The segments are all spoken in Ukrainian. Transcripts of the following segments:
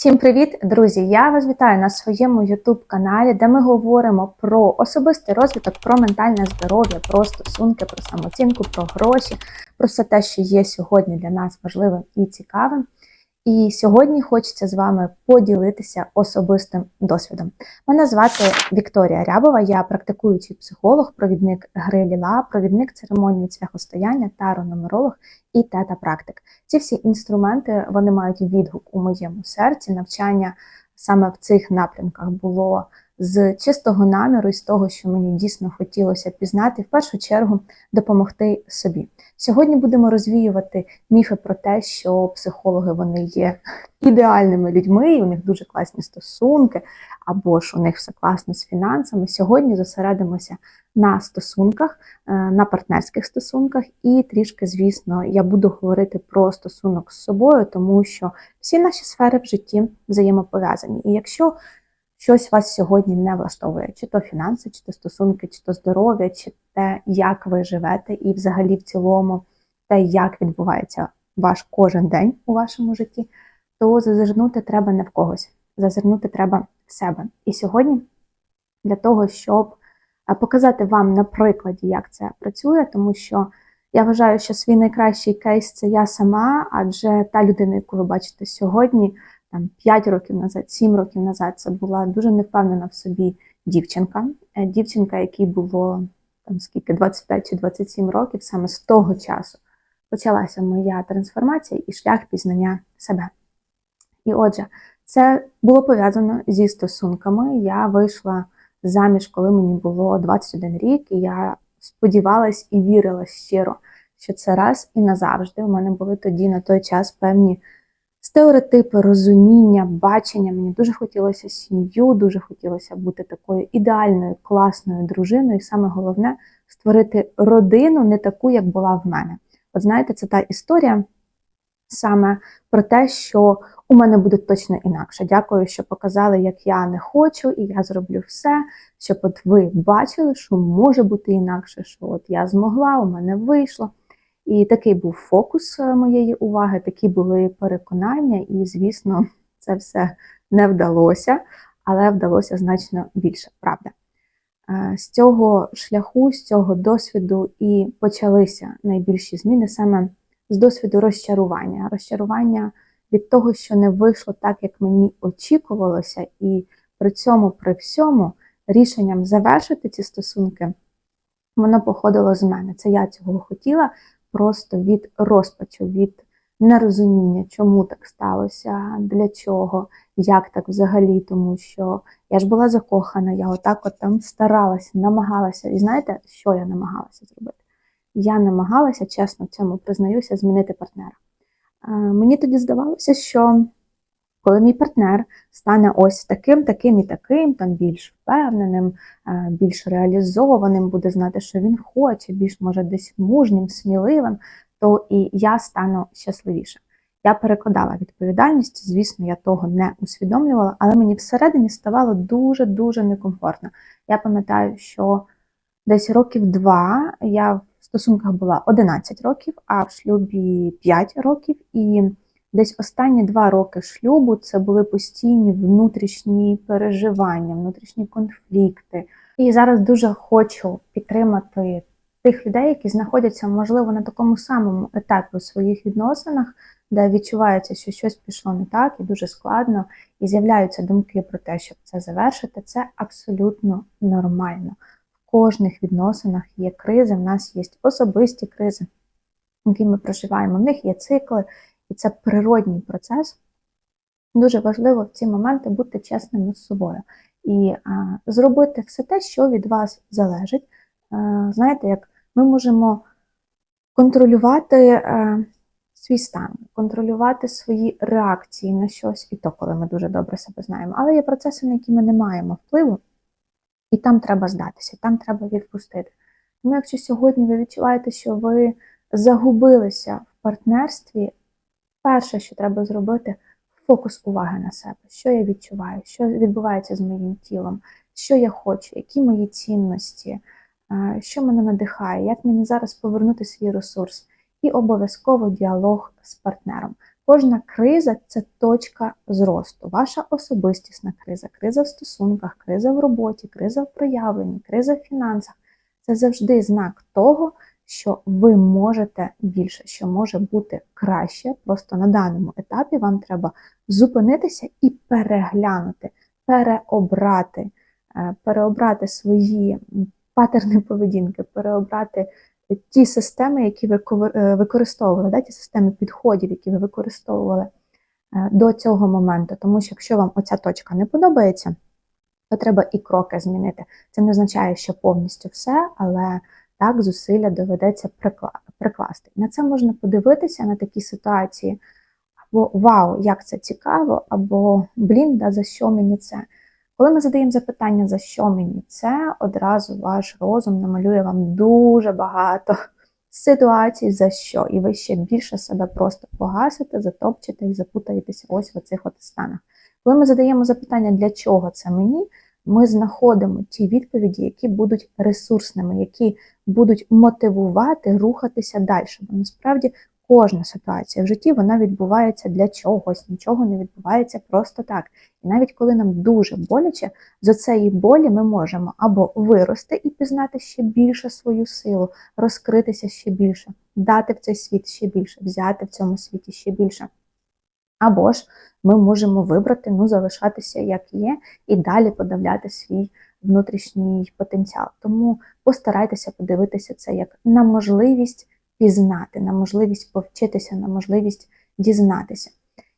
Всім привіт, друзі! Я вас вітаю на своєму youtube каналі, де ми говоримо про особистий розвиток, про ментальне здоров'я, про стосунки, про самооцінку, про гроші, про все те, що є сьогодні для нас важливим і цікавим. І сьогодні хочеться з вами поділитися особистим досвідом. Мене звати Вікторія Рябова, я практикуючий психолог, провідник гри Ліла, провідник церемонії цвяхостояння, таро-нумеролог і тета-практик. Ці всі інструменти вони мають відгук у моєму серці. Навчання саме в цих напрямках було з чистого наміру і з того, що мені дійсно хотілося пізнати, в першу чергу допомогти собі. Сьогодні будемо розвіювати міфи про те, що психологи вони є ідеальними людьми, і у них дуже класні стосунки, або ж у них все класно з фінансами. Сьогодні зосередимося на стосунках, е, на партнерських стосунках, і трішки, звісно, я буду говорити про стосунок з собою, тому що всі наші сфери в житті взаємопов'язані. І якщо щось вас сьогодні не влаштовує, чи то фінанси, чи то стосунки, чи то здоров'я, чи те, як ви живете, і взагалі в цілому те, як відбувається ваш кожен день у вашому житті, то зазирнути треба не в когось, зазирнути треба в себе. І сьогодні для того, щоб показати вам на прикладі, як це працює, тому що я вважаю, що свій найкращий кейс це я сама, адже та людина, яку ви бачите сьогодні, там 5 років назад, 7 років назад, це була дуже невпевнена в собі дівчинка. Е, дівчинка, якій було там скільки 25 чи 27 років, саме з того часу почалася моя трансформація і шлях пізнання себе. І отже, це було пов'язано зі стосунками. Я вийшла заміж, коли мені було 21 рік, і я сподівалась і вірила щиро, що це раз і назавжди. У мене були тоді на той час певні стереотипи, розуміння, бачення. Мені дуже хотілося сім'ю, дуже хотілося бути такою ідеальною, класною дружиною. І саме головне створити родину не таку, як була в мене. От знаєте, це та історія саме про те, що у мене буде точно інакше. Дякую, що показали, як я не хочу, і я зроблю все, щоб от ви бачили, що може бути інакше, що от я змогла, у мене вийшло. І такий був фокус е, моєї уваги, такі були переконання, і, звісно, це все не вдалося, але вдалося значно більше, правда. Е, з цього шляху, з цього досвіду і почалися найбільші зміни саме з досвіду розчарування. Розчарування від того, що не вийшло так, як мені очікувалося, і при цьому, при всьому, рішенням завершити ці стосунки, воно походило з мене. Це я цього хотіла просто від розпачу, від нерозуміння, чому так сталося, для чого, як так взагалі, тому що я ж була закохана, я отак от там старалася, намагалася. І знаєте, що я намагалася зробити? Я намагалася, чесно, в цьому признаюся, змінити партнера. Мені тоді здавалося, що коли мій партнер стане ось таким, таким і таким, там більш впевненим, більш реалізованим, буде знати, що він хоче, більш може десь мужнім, сміливим, то і я стану щасливіше. Я перекладала відповідальність, звісно, я того не усвідомлювала, але мені всередині ставало дуже-дуже некомфортно. Я пам'ятаю, що десь років два я в стосунках була 11 років, а в шлюбі 5 років. І десь останні два роки шлюбу це були постійні внутрішні переживання, внутрішні конфлікти. І зараз дуже хочу підтримати тих людей, які знаходяться, можливо, на такому самому етапі у своїх відносинах, де відчувається, що щось пішло не так і дуже складно, і з'являються думки про те, щоб це завершити. Це абсолютно нормально. В кожних відносинах є кризи, в нас є особисті кризи, які ми проживаємо. В них є цикли, і це природній процес. Дуже важливо в ці моменти бути чесними з собою і а, зробити все те, що від вас залежить. А, знаєте, як ми можемо контролювати а, свій стан, контролювати свої реакції на щось, і то, коли ми дуже добре себе знаємо. Але є процеси, на які ми не маємо впливу, і там треба здатися, там треба відпустити. Тому якщо сьогодні ви відчуваєте, що ви загубилися в партнерстві, перше, що треба зробити, фокус уваги на себе, що я відчуваю, що відбувається з моїм тілом, що я хочу, які мої цінності, що мене надихає, як мені зараз повернути свій ресурс, і обов'язково діалог з партнером. Кожна криза це точка зросту. Ваша особистісна криза, криза в стосунках, криза в роботі, криза в проявленні, криза в фінансах це завжди знак того, що ви можете більше, що може бути краще. Просто на даному етапі вам треба зупинитися і переглянути, переобрати, е, переобрати свої патерни поведінки, переобрати ті системи, які ви е, використовували, да, ті системи підходів, які ви використовували е, до цього моменту. Тому що якщо вам оця точка не подобається, то треба і кроки змінити. Це не означає, що повністю все, але так зусилля доведеться прикласти. На це можна подивитися на такі ситуації, або вау, як це цікаво, або блін, да, за що мені це? Коли ми задаємо запитання, за що мені це, одразу ваш розум намалює вам дуже багато ситуацій, за що, і ви ще більше себе просто погасите, затопчете і запутаєтеся ось в оцих от станах. Коли ми задаємо запитання, для чого це мені, ми знаходимо ті відповіді, які будуть ресурсними, які будуть мотивувати рухатися далі. Бо насправді кожна ситуація в житті вона відбувається для чогось, нічого не відбувається просто так. І навіть коли нам дуже боляче, з цієї болі ми можемо або вирости і пізнати ще більше свою силу, розкритися ще більше, дати в цей світ ще більше, взяти в цьому світі ще більше. Або ж ми можемо вибрати, ну, залишатися як є, і далі подавляти свій внутрішній потенціал. Тому постарайтеся подивитися це як на можливість пізнати, на можливість повчитися, на можливість дізнатися.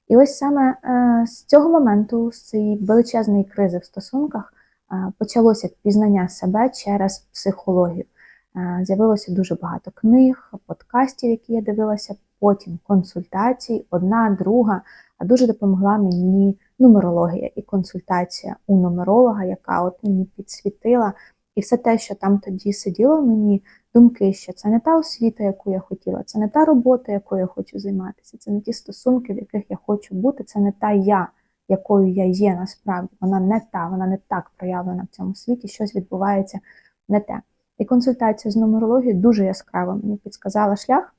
І ось саме е, з цього моменту, з цієї величезної кризи в стосунках, е, почалося пізнання себе через психологію. Е, З'явилося дуже багато книг, подкастів, які я дивилася, потім консультацій, одна, друга. А дуже допомогла мені нумерологія і консультація у нумеролога, яка от мені підсвітила. І все те, що там тоді сиділо мені, думки, що це не та освіта, яку я хотіла, це не та робота, якою я хочу займатися, це не ті стосунки, в яких я хочу бути, це не та я, якою я є насправді. Вона не та, вона не так проявлена в цьому світі, щось відбувається не те. І консультація з нумерологією дуже яскраво мені підсказала шлях.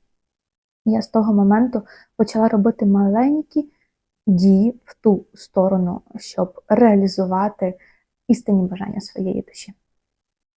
Я з того моменту почала робити маленькі дії в ту сторону, щоб реалізувати істинні бажання своєї душі.